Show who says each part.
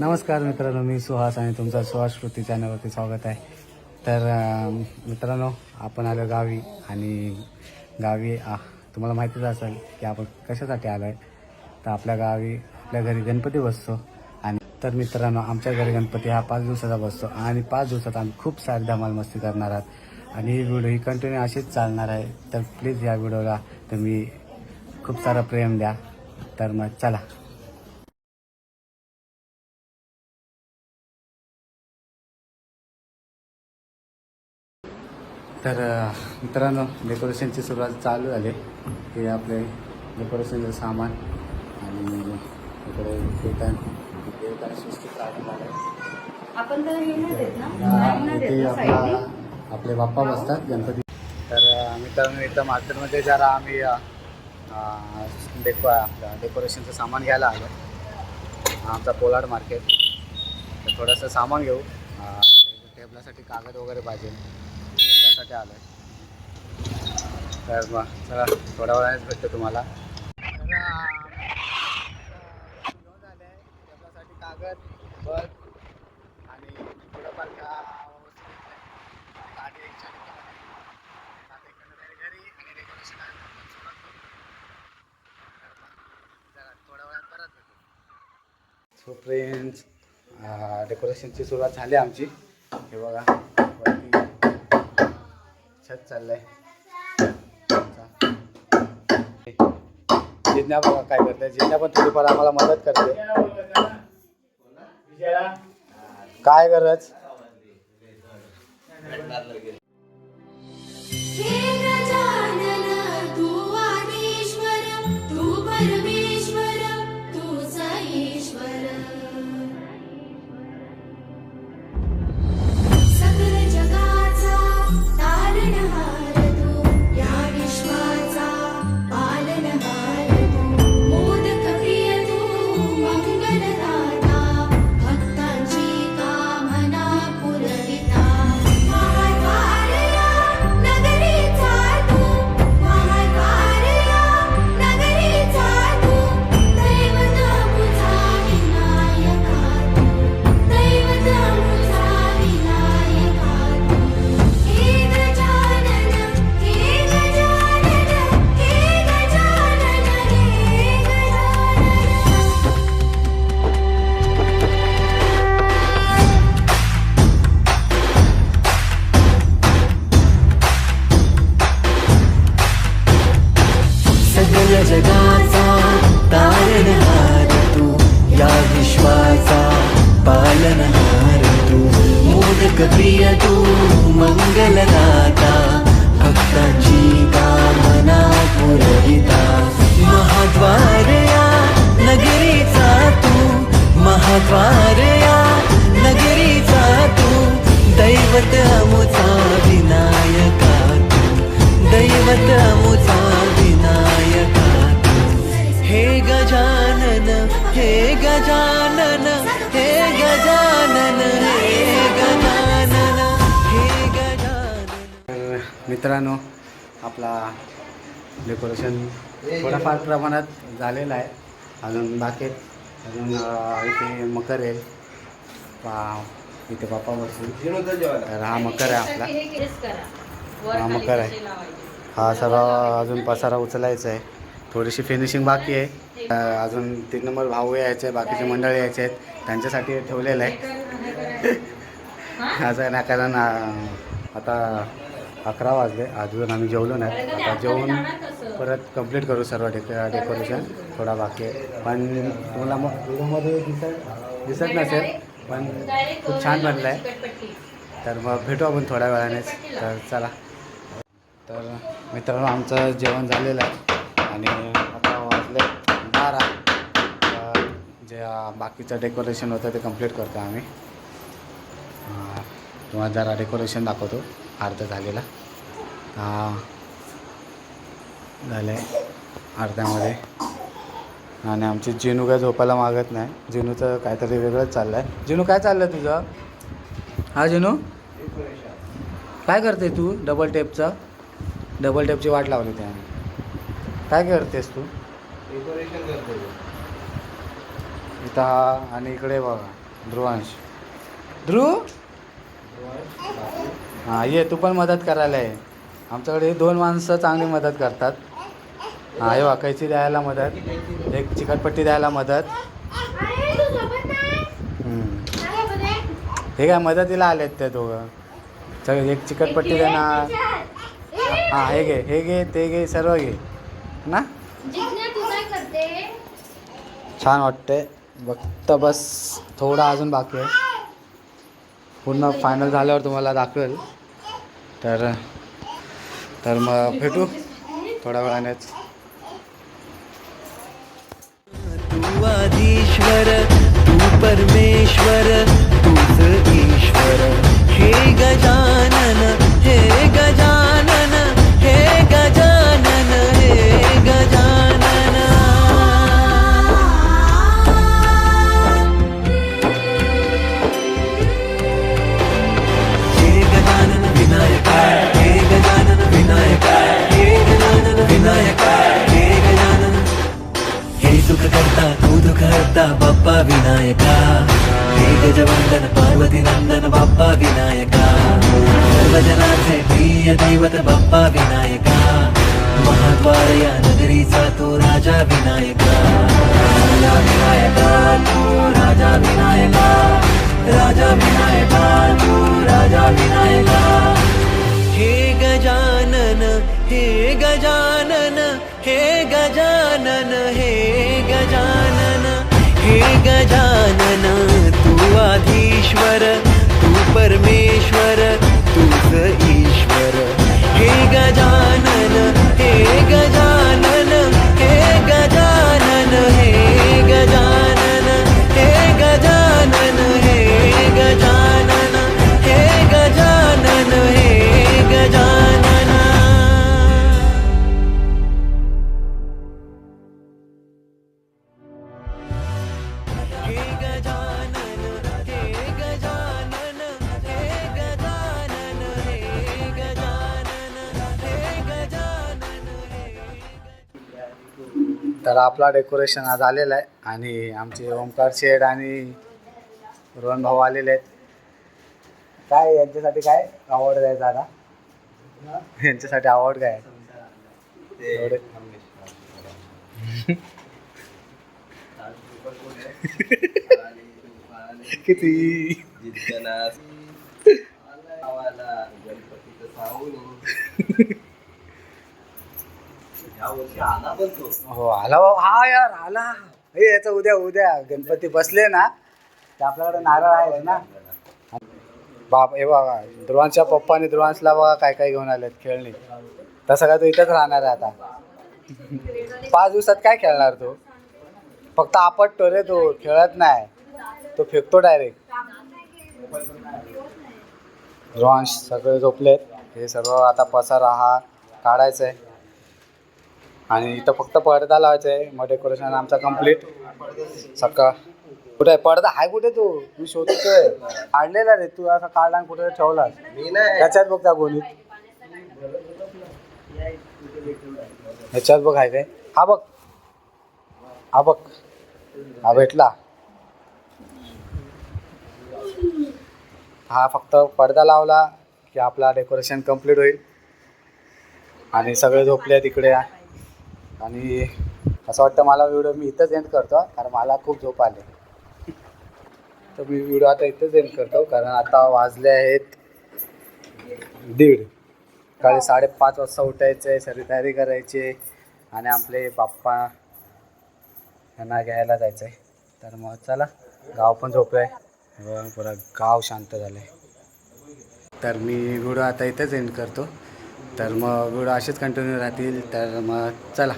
Speaker 1: नमस्कार मित्रांनो मी सुहास आणि तुमचा सुहास कृती चॅनलवरती स्वागत आहे. तर मित्रांनो आपण आलो गावी आणि गावी आ, तुम्हाला माहितीच असेल की आपण कशासाठी आलो आहे तर आपल्या गावी आपल्या घरी गणपती बसतो आणि तर मित्रांनो आमच्या घरी गणपती हा पाच दिवसाचा बसतो आणि पाच दिवसात आम्ही खूप सारी धमाल मस्ती करणार आहात. आणि ही व्हिडिओ ही कंटिन्यू अशीच चालणार आहे. तर प्लीज या व्हिडिओला तुम्ही खूप सारं प्रेम द्या. तर मग चला. तर मित्रांनो डेकोरेशनची सुरुवात चालू झाली. हे आपले डेकोरेशनचं सामान आणि इकडे कीर्तन कीर्तन सृष्टी चालू झालं
Speaker 2: आपण तर हे नाही देत ना?
Speaker 1: हा,
Speaker 2: नाही ना
Speaker 1: इथे
Speaker 2: देत ना
Speaker 1: आपला बाप्पा बसतात गणपती. तर मित्रांनो इथं मार्केटमध्ये जरा आम्ही डेको डेकोरेशनचं सामान घ्यायला आलो. हा आमचा पोलाड मार्केट. तर थोडंसं सामान घेऊ. टेबलासाठी कागद वगैरे पाहिजे. बघण्यासाठी आलो आहे तर मग चला थोड्या वेळानेच भेटतो तुम्हाला. घेऊन आले कागद बस आणि थोडंफार का गाडी घरी आणि जरा थोड्या वेळात परत भेटू सो फ्रेंड्स डेकोरेशनची सुरुवात झाली आमची. हे बघा वरती छत चाललंय. जिज्ञा बघा काय करते जिज्ञा पण थोडीफार आम्हाला मदत करते. काय गरज?
Speaker 3: मोदक प्रिय तू मंगलदाता भक्तांची कामना पुरविता. महाद्वारया नगरीचा तू महाद्वारया नगरीचा तू दैवत
Speaker 4: अमुचा विनायका तू दैवत अमुचा विनायका तू. हे गजानन हे गजानन
Speaker 1: मित्रांनो आपला डेकोरेशन थोडंफार प्रमाणात झालेलं आहे. अजून बाकी आहेत. अजून इथे मकर आहे. पा इथे बाप्पा बसून तर हा मकर आहे आपला.
Speaker 2: हा,
Speaker 1: मकर आहे. हा सर्व अजून पसारा उचलायचा आहे. थोडीशी फिनिशिंग बाकी आहे. अजून तीन नंबर भाऊ यायचे आहे बाकीचे मंडळ यायचे आहेत. त्यांच्यासाठी ठेवलेलं आहे. असं ना कारण आता अकरा वाजले. अजून आम्ही जेवलो नाही. आता जेवून परत कंप्लीट करू सर्व डेक डेकोरेशन थोडा बाकी आहे. पण तुम्हाला मग व्हिडिओमध्ये दिसत दिसत नसेल पण खूप छान बनलं आहे. तर मग भेटू आपण थोड्या वेळानेच. तर चला. तर मित्रांनो आमचं जेवण झालेलं आहे. आणि आता वाजले बारा. जे बाकीचं डेकोरेशन होतं ते कंप्लीट करतो आम्ही. अं, तुम्हाला जरा डेकोरेशन दाखवतो. अर्ध झालेला. हा झालं आहे अर्ध्यामध्ये आणि आमची जिनू काय झोपायला मागत नाही. जिनूचं काहीतरी वेगळंच चाललं आहे जिनू काय चाललं आहे तुझं? हा जिनू? काय करते तू? डबल टेपचं डबल टेपची वाट लावली त्याने काय करतेस तू?
Speaker 5: डेकोरेशन करतो
Speaker 1: इथं हा आणि इकडे बघा. ध्रुवांश. ध्रुव? हां ये तू पण मदत करायला आहे आमच्याकडे दोन माणसं चांगली मदत करतात. हा हे वाकायची द्यायला मदत एक चिकटपट्टी द्यायला मदत. ठीक हे काय मदतीला आलेत ते दोघं. सगळे एक चिकटपट्टी देणार. हां हे घे हे घे ते घे सर्व घे. ना? छान वाटते फक्त बस थोडा अजून बाकी आहे. पूर्ण फायनल झाल्यावर तुम्हाला दाखवेल. तर तर मग भेटू थोड्या वेळानेच.
Speaker 4: तू आधीश्वर तू परमेश्वर तूच ईश्वर. हे गजा नंदन बाप्पा विनायका सर्वजनांचे प्रिय दैवत बाप्पा विनायका महाद्वार तो राजा विनायका राजा विनायका तू राजा विनायका राजा विनायका तू राजा विनायका हे गजानन हे गजानन हे गजानन हे गजानन हे गजानन तू आधीश्वर परमेश्वर तुझ ईश्वर. हे गजानन
Speaker 1: तर आपला डेकोरेशन आज आलेला आहे. आणि आमचे ओमकार शेड आणि रोहन भाऊ आलेले आहेत. काय यांच्यासाठी काय अवॉर्ड द्यायचा आता? यांच्यासाठी अवॉर्ड काय? किती? हो आला भाऊ हा यार आला. हे याचा उद्या उद्या. गणपती बसले ना ते आपल्याकडे नारळ आहे ना. बाप हे बाबा ध्रुवांच्या पप्पा आणि ध्रुवांशला बघा काय काय घेऊन आलेत खेळणी. तसं काय तो इथंच राहणार आहे आता. पाच दिवसात काय खेळणार तो? फक्त आपटतो रे तो खेळत नाही. तो फेकतो डायरेक्ट ध्रुवांश सगळे झोपलेत. हे सर्व आता पसारा हा काढायचं आहे आणि इथं फक्त पडदा लावायचा आहे. मग डेकोरेशन आमचा कंप्लीट सकाळ कुठे आहे? पडदा? आहे कुठे तू? मी शोधतोय. काढलेला रे. तू असा काढला आणि कुठे ठेवलास? त्याच्यात बघ त्या गोणीत. ह्याच्यात बघ आहे काय? हा बघ. हा बघ. हा भेटला. हा फक्त पडदा लावला की आपला डेकोरेशन कंप्लीट होईल. आणि सगळे झोपले तिकडे. आणि असं वाटतं मला व्हिडिओ मी इथंच एंड करतो कारण मला खूप झोप आले. तर मी व्हिडिओ आता इथंच एंड करतो कारण आता वाजले आहेत दीड. सकाळी साडेपाच वाजता उठायचं आहे सगळी तयारी करायची आहे आणि आपले बाप्पा यांना घ्यायला जायचं आहे तर मग चला गाव पण झोपलं आहे हो, पुरा गाव शांत झालं आहे तर मी व्हिडिओ आता इथेच एंड करतो. तर मग व्हिडिओ असेच कंटिन्यू राहतील तर मग चला.